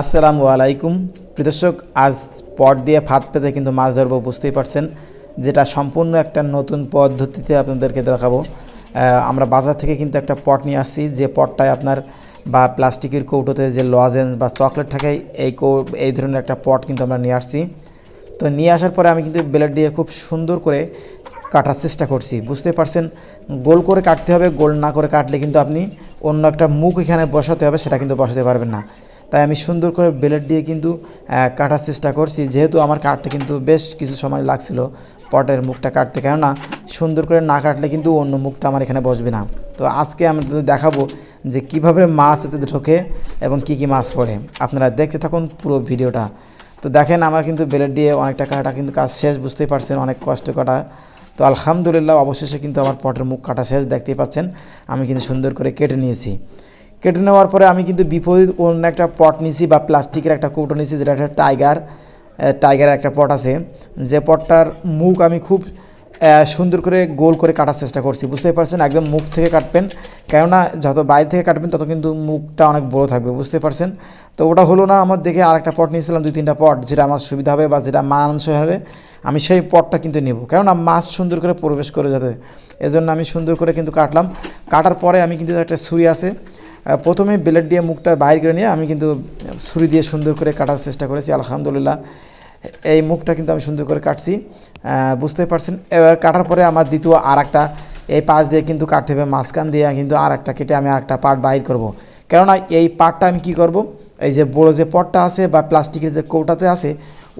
আসসালামু আলাইকুম। প্রিদর্শক আজ পট দিয়ে ফাঁদ পেতে কিন্তু মাছ ধরবো, বুঝতেই পারছেন, যেটা সম্পূর্ণ একটা নতুন পদ্ধতিতে আপনাদেরকে দেখাবো। আমরা বাজার থেকে কিন্তু একটা পট নিয়ে আসছি, যে পটটায় আপনার বা প্লাস্টিকের কৌটোতে যে লজেন্স বা চকলেট থাকে, এই কৌ এই ধরনের একটা পট কিন্তু আমরা নিয়ে আসছি। তো নিয়ে আসার পরে আমি কিন্তু ব্লেড দিয়ে খুব সুন্দর করে কাটার চেষ্টা করছি বুঝতে পারছেন? গোল করে কাটতে হবে, গোল না করে কাটলে কিন্তু আপনি অন্য একটা মুখ এখানে বসাতে হবে, সেটা কিন্তু বসাতে পারবেন না। তাই আমি সুন্দর করে ব্লেড দিয়ে কিন্তু কাটার চেষ্টা করছি। যেহেতু আমার কাটতে কিন্তু বেশ কিছু সময় লাগছিল পটের মুখটা কাটতে। কেননা সুন্দর করে না কাটলে কিন্তু অন্য মুখটা আমার এখানে বসবে না। তো আজকে আমি দেখাবো যে কীভাবে মাছ এতে ঢোকে এবং কি কি মাছ পড়ে। আপনারা দেখতে থাকুন পুরো ভিডিওটা। তো দেখেন, আমার কিন্তু ব্লেড দিয়ে অনেকটা কাটা কিন্তু কাজ শেষ, বুঝতেই পারছেন অনেক কষ্ট কাটা তো আলহামদুলিল্লাহ অবশেষে কিন্তু আমার পটের মুখ কাটা শেষ, দেখতেই পাচ্ছেন। আমি কিন্তু সুন্দর করে কেটে নিয়েছি। কেটে নেওয়ার পরে আমি কিন্তু বিপরীত অন্য একটা পট নিয়েছি বা প্লাস্টিকের একটা কৌটো নিয়েছি যেটা একটা টাইগার টাইগারের একটা পট আছে। যে পটটার মুখ আমি খুব সুন্দর করে গোল করে কাটার চেষ্টা করছি বুঝতে পারছেন? একদম মুখ থেকে কাটবেন, কেননা যত বাইরে থেকে কাটবেন, তত কিন্তু মুখটা অনেক বড় থাকবে বুঝতে পারছেন? তো ওটা হলো না, আমার দেখে আরেকটা পট নিয়েছিলাম, দুই তিনটা পট যেটা আমার সুবিধা হবে বা যেটা মানানসই হবে, আমি সেই পটটা কিন্তু নেব। কেননা মাছ সুন্দর করে প্রবেশ করে যাতে, এজন্য আমি সুন্দর করে কিন্তু কাটলাম। কাটার পরে আমি কিন্তু একটা ছুরি আছে প্রথমে ব্লেড দিয়ে মুখটা বাইর করে নিয়ে আমি কিন্তু ছুরি দিয়ে সুন্দর করে কাটার চেষ্টা করেছি আলহামদুলিল্লাহ। এই মুখটা কিন্তু আমি সুন্দর করে কাটছি। আহ, বুঝতেই পারছেন? এবার কাটার পরে আমার দ্বিতীয় আর একটা এই পাশ দিয়ে কিন্তু কাটতে হবে মাঝখান দিয়ে কিন্তু আর একটা কেটে আমি আর একটা পার্ট বাইর করব। কেননা এই পার্টটা আমি কি করব? এই যে বড় যে পটটা আছে বা প্লাস্টিকের যে কৌটাতে আছে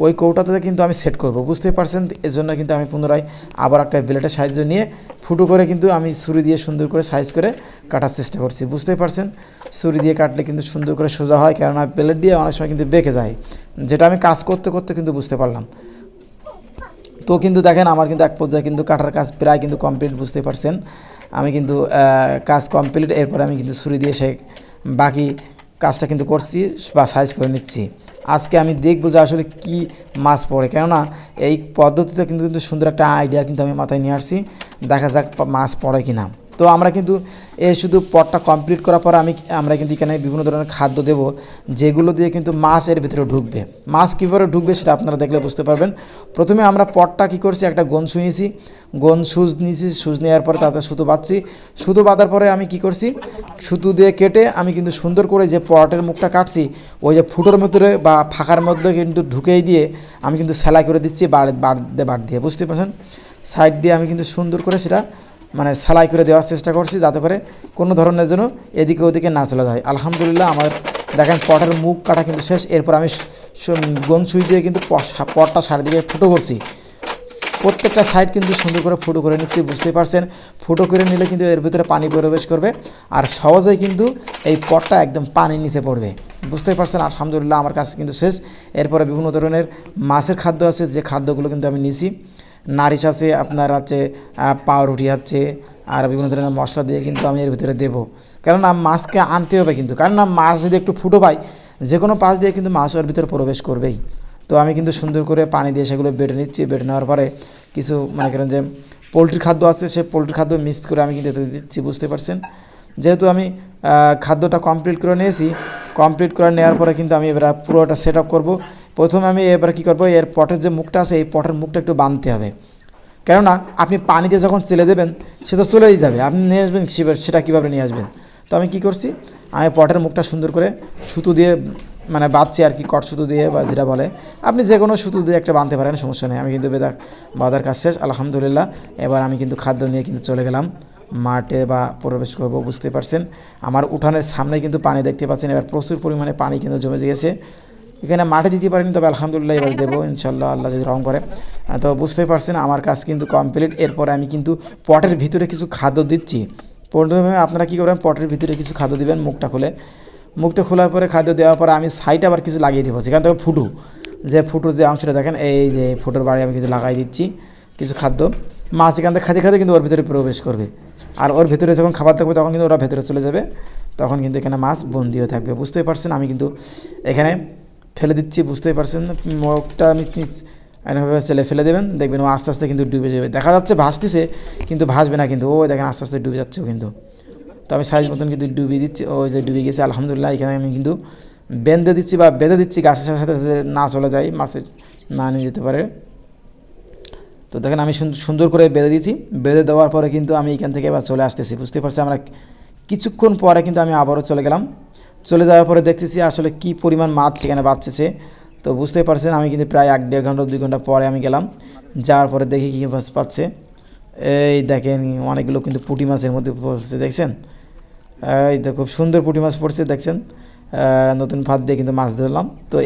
ওই কৌটাতে কিন্তু আমি সেট করব বুঝতে পারছেন? এর জন্য কিন্তু আমি পুনরায় আবার একটা ব্লেডের সাহায্য নিয়ে ফুটো করে কিন্তু আমি ছুরি দিয়ে সুন্দর করে সাইজ করে কাটার চেষ্টা করছি, বুঝতেই পারছেন? ছুরি দিয়ে কাটলে কিন্তু সুন্দর করে সোজা হয়, কেননা ব্লেড দিয়ে অনেক সময় কিন্তু বেঁকে যায়, যেটা আমি কাজ করতে করতে কিন্তু বুঝতে পারলাম। তো কিন্তু দেখেন, আমার কিন্তু এক পর্যায়ে কিন্তু কাটার কাজ প্রায় কিন্তু কমপ্লিট বুঝতে পারছেন? আমি কিন্তু কাজ কমপ্লিট এরপরে আমি কিন্তু ছুরি দিয়ে সে বাকি কাজটা কিন্তু করছি বা সাইজ করে নিচ্ছি। আজকে আমি দেখব যে আসলে কি মাছ পড়ে। কেননা এই পদ্ধতিতে কিন্তু কিন্তু সুন্দর একটা আইডিয়া কিন্তু আমি মাথায় নিয়ে আসছি। দেখা যাক মাছ পড়ে কি না তো আমরা কিন্তু এই শুধু পটটা কমপ্লিট করার পর আমি, আমরা কিন্তু এখানে বিভিন্ন ধরনের খাদ্য দেব, যেগুলো দিয়ে কিন্তু মাছ এর ভিতরে ঢুকবে। মাছ কীভাবে ঢুকবে সেটা আপনারা দেখলে বুঝতে পারবেন। প্রথমে আমরা পটটা কী করছি, একটা গন নিয়েছি গন সুজ নিয়েছি সুজ নেওয়ার পরে তাতে সুতো বাঁধছি। সুতো বাঁধার পরে আমি কি করছি, সুতো দিয়ে কেটে আমি কিন্তু সুন্দর করে যে পটের মুখটা কাটছি, ওই যে ফুটোর ভিতরে বা ফাঁকার মধ্যে কিন্তু ঢুকেই দিয়ে আমি কিন্তু সেলাই করে দিচ্ছি, বাড় বার দিয়ে, বুঝতে পারছেন? সাইড দিয়ে আমি কিন্তু সুন্দর করে সেটা মানে সেলাই করে দেওয়ার চেষ্টা করছি যাতে করে কোনো ধরনের যেন এদিকে ওদিকে না চলে যায়। আলহামদুলিল্লাহ আমার দেখেন পটের মুখ কাটা কিন্তু শেষ, এরপর আমি গন সুই দিয়ে কিন্তু পটটা চারিদিকে ফুটো করছি। প্রত্যেকটা সাইড কিন্তু সুন্দর করে ফুটো করে নিচ্ছি, বুঝতেই পারছেন? ফুটো করে নিলে কিন্তু এর ভিতরে পানি প্রবেশ করবে আর সহজেই কিন্তু এই পটটা একদম পানির নিচে পড়বে। বুঝতেই পারছেন? আলহামদুলিল্লাহ আমার কাছে কিন্তু শেষ। এরপরে বিভিন্ন ধরনের মাছের খাদ্য আছে, যে খাদ্যগুলো কিন্তু আমি নিছি। নারিশ আছে, আপনার আছে পাউরুটি আছে, আর বিভিন্ন ধরনের মশলা দিয়ে কিন্তু আমি এর ভিতরে দেবো। কেননা মাছকে আনতে হবে কিন্তু। কেননা মাছ যদি একটু ফুটো পাই যে কোনো পাশ দিয়ে কিন্তু মাছ ওর ভিতরে প্রবেশ করবেই। তো আমি কিন্তু সুন্দর করে পানি দিয়ে সেগুলো বেটে নিচ্ছি। বেটে নেওয়ার পরে কিছু মনে করেন যে পোলট্রির খাদ্য আছে সেই পোলট্রির খাদ্য মিক্স করে আমি কিন্তু এতে দিচ্ছি, বুঝতে পারছেন? যেহেতু আমি খাদ্যটা কমপ্লিট করে নিয়েছি কমপ্লিট করে নেওয়ার পরে কিন্তু আমি এবার পুরোটা সেট আপ করব। প্রথমে আমি এবার কী করব, এর পটের যে মুখটা আছে, এই পটের মুখটা একটু বাঁধতে হবে। কেননা, আপনি পানিতে যখন চেলে দেবেন, সে তো চলেই যাবে। আপনি নিয়ে আসবেন সেটা কীভাবে নিয়ে আসবেন? তো আমি কী করছি, আমি পটের মুখটা সুন্দর করে সুতো দিয়ে মানে বাঁধছি আর কি, কট সুতো দিয়ে বা যেটা বলে। আপনি যে কোনো সুতো দিয়ে একটা বাঁধতে পারেন, সমস্যা নেই। আমি কিন্তু বেদা, বাঁধার কাজ শেষ, আলহামদুলিল্লাহ। এবার আমি কিন্তু খাদ্য নিয়ে কিন্তু চলে গেলাম। মাঠে বা প্রবেশ করব বুঝতে পারছেন। আমার উঠানের সামনে কিন্তু পানি দেখতে পাচ্ছেন। এবার প্রচুর পরিমাণে পানি কিন্তু জমে গেছে। এখানে মাঠে দিতে পারিনি, তবে আলহামদুলিল্লাহ এবার দেবো ইনশাল্লাহ আল্লাহ যদি রং করে। তো বুঝতেই পারছেন, আমার কাজ কিন্তু কমপ্লিট এরপরে আমি কিন্তু পটের ভিতরে কিছু খাদ্য দিচ্ছি। প্রথমে আপনারা কী করবেন, পটের ভিতরে কিছু খাদ্য দিবেন, মুখটা খুলে। মুখটা খোলার পরে খাদ্য দেওয়ার পরে আমি সাইডে আবার কিছু লাগিয়ে দেবো। সেখান থেকে ফুটু। যে ফুটোর যে অংশটা দেখেন, এই যে ফুটোর বাড়ি আমি কিন্তু লাগাই দিচ্ছি কিছু খাদ্য। মাছ এখান থেকে খাতে খাতে কিন্তু ওর ভিতরে প্রবেশ করবে। আর ওর ভিতরে যখন খাবার থাকবে, তখন কিন্তু ওরা ভেতরে চলে যাবে। তখন কিন্তু এখানে মাছ বন্দি হয়ে থাকবে। বুঝতেই পারছেন, আমি কিন্তু এখানে ফেলে দিচ্ছি, বুঝতেই পারছেন? মুখটা আমি এরকমভাবে ছেলে ফেলে দেবেন, দেখবেন ও আস্তে আস্তে কিন্তু ডুবে যাবে। দেখা যাচ্ছে ভাসতেছে, কিন্তু ভাসবে না কিন্তু। ও দেখেন আস্তে আস্তে ডুবে যাচ্ছে কিন্তু। তো আমি সাইজ মতন কিন্তু ডুবিয়ে দিচ্ছি। ও যে ডুবে গেছে, আলহামদুলিল্লাহ, এখানে আমি কিন্তু বেঁধে দিচ্ছি বা বেঁধে দিচ্ছি, গাছের সাথে সাথে না চলে যায় মাছের না নিয়ে যেতে পারে। তো দেখেন আমি সুন- সুন্দর করে বেঁধে দিয়েছি। বেঁধে দেওয়ার পরে কিন্তু আমি এখান থেকে এবার চলে আসতেছি বুঝতে পারছি আমরা কিছুক্ষণ পরে কিন্তু আমি আবারও চলে গেলাম। চলে যাওয়ার পরে দেখতেছি আসলে কি পরিমাণ মাছ সেখানে বাঁচতেছে। তো বুঝতেই পারছেন, আমি কিন্তু প্রায় এক দেড় ঘণ্টা, দুই ঘণ্টা পরে আমি গেলাম। যাওয়ার পরে দেখি কী মাছ পাচ্ছে। এই দেখেন, অনেকগুলো কিন্তু পুঁটি মাছের মধ্যে পড়ছে, দেখছেন? এই তো খুব সুন্দর পুঁটি মাছ পড়ছে, দেখছেন? নতুন ফাঁদ দিয়ে কিন্তু মাছ ধরলাম। তো